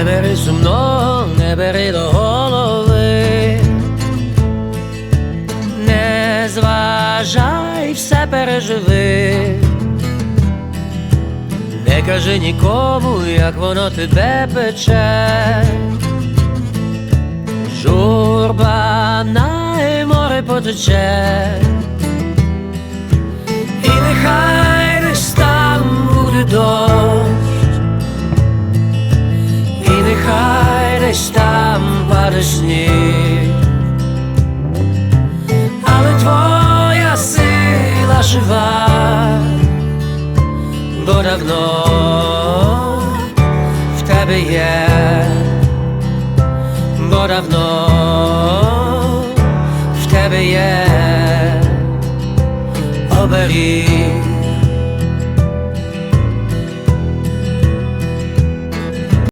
Не бери сумно, не бери до голови, не зважай, все переживи. Не кажи нікому, як воно тебе пече. Журба на море потече, і нехай десь там буде дощ, десь там паде сніг, але твоя сила жива, бо давно в тебе є бо давно в тебе є оберіг.